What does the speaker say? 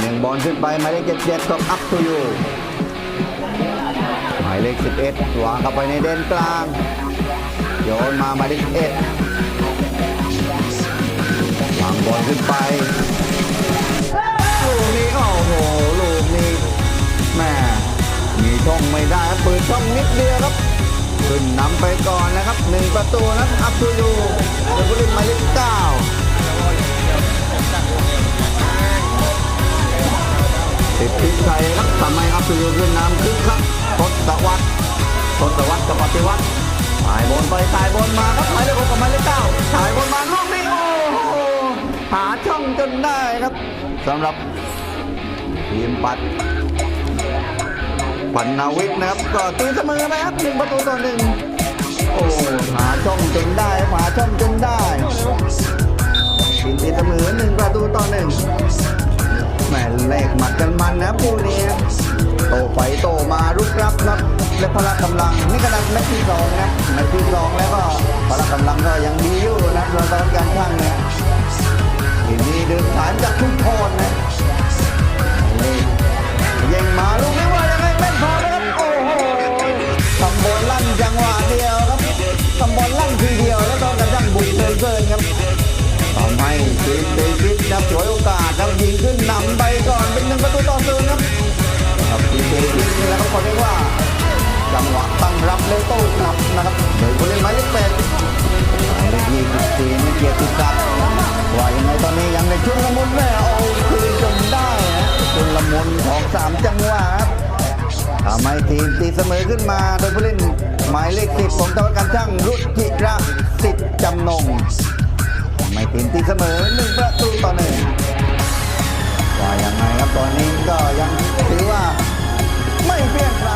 หนึ่งบอลขึ้นไปหมายเลขเจ็ดเจ็ดก็อัพทูยูหมายเลขสิบเอ็ดวางเข้าไปในเดนกลาง โยนมาหมายเลขเอ็ดวางบอลขึ้นไปลูกนี้โอ้โหลูกนี้แม่มีช่องไม่ได้ครับเปิดช่องนิดเดียวครับขึ้นนำไปก่อนนะครับหนึ่งประตูนะอัพทูยูเดยวผู้เล่นหมายเลขเก้า ครับทำให้อัพทูยูขึ้นนำคึกคักทศวรรษทศวรรษกับปฏิวัติถ่ายบอลไปถ่ายบอลมาครับหมายเลขหกกับหมายเลขเก้าถ่ายบอลมาลูกนี้โอ้โหหาช่องจนได้ครับสำหรับทีมปัดปันนาวิทย์นะครับ ก็ตีเสมอนะครับหนึ่งประตูต่อหนึ่งโอ้หาช่องจนได้หาช่องจนได้ทีมตีเสมอหนึ่งประตูต่อหนึ่ง แหม่เลขหมัดกันมันนะคู่นี้โตไปโตมารุกรับครับ และพละกำลังนี่ขนาดแมตช์ที่สองนะแมตช์ที่สองแล้วก็พละกำลังก็ยังดีอยู่นะโดยตอนการช่างเนี่ยทีนี้เดินฐานจากทุกพรนะนี่ยิงมาลูกนี้ว่ายังไงแม่นพอนะครับโอ้โหทำบอลลั่นจังหวะ รับและโต้กลับนะครับโดยผู้เล่นหมายเลขแปดหมายเลขยี่สิบสี่นี่เกียรติศักดิ์ว่ายังไงตอนนี้ยังในช่วงละมุนแม่เอาคืนจนได้นะช่วงละมุนของสามจังหวะครับทำให้ทีมตีเสมอขึ้นมาโดยผู้เล่นหมายเลขสิบของตะวันการช่างรุจิระสิทธิ์จำนงทำให้ทีมตีเสมอหนึ่งประตูต่อหนึ่งว่ายังไงครับตอนนี้ก็ยังถือว่าไม่เพี้ยนครับ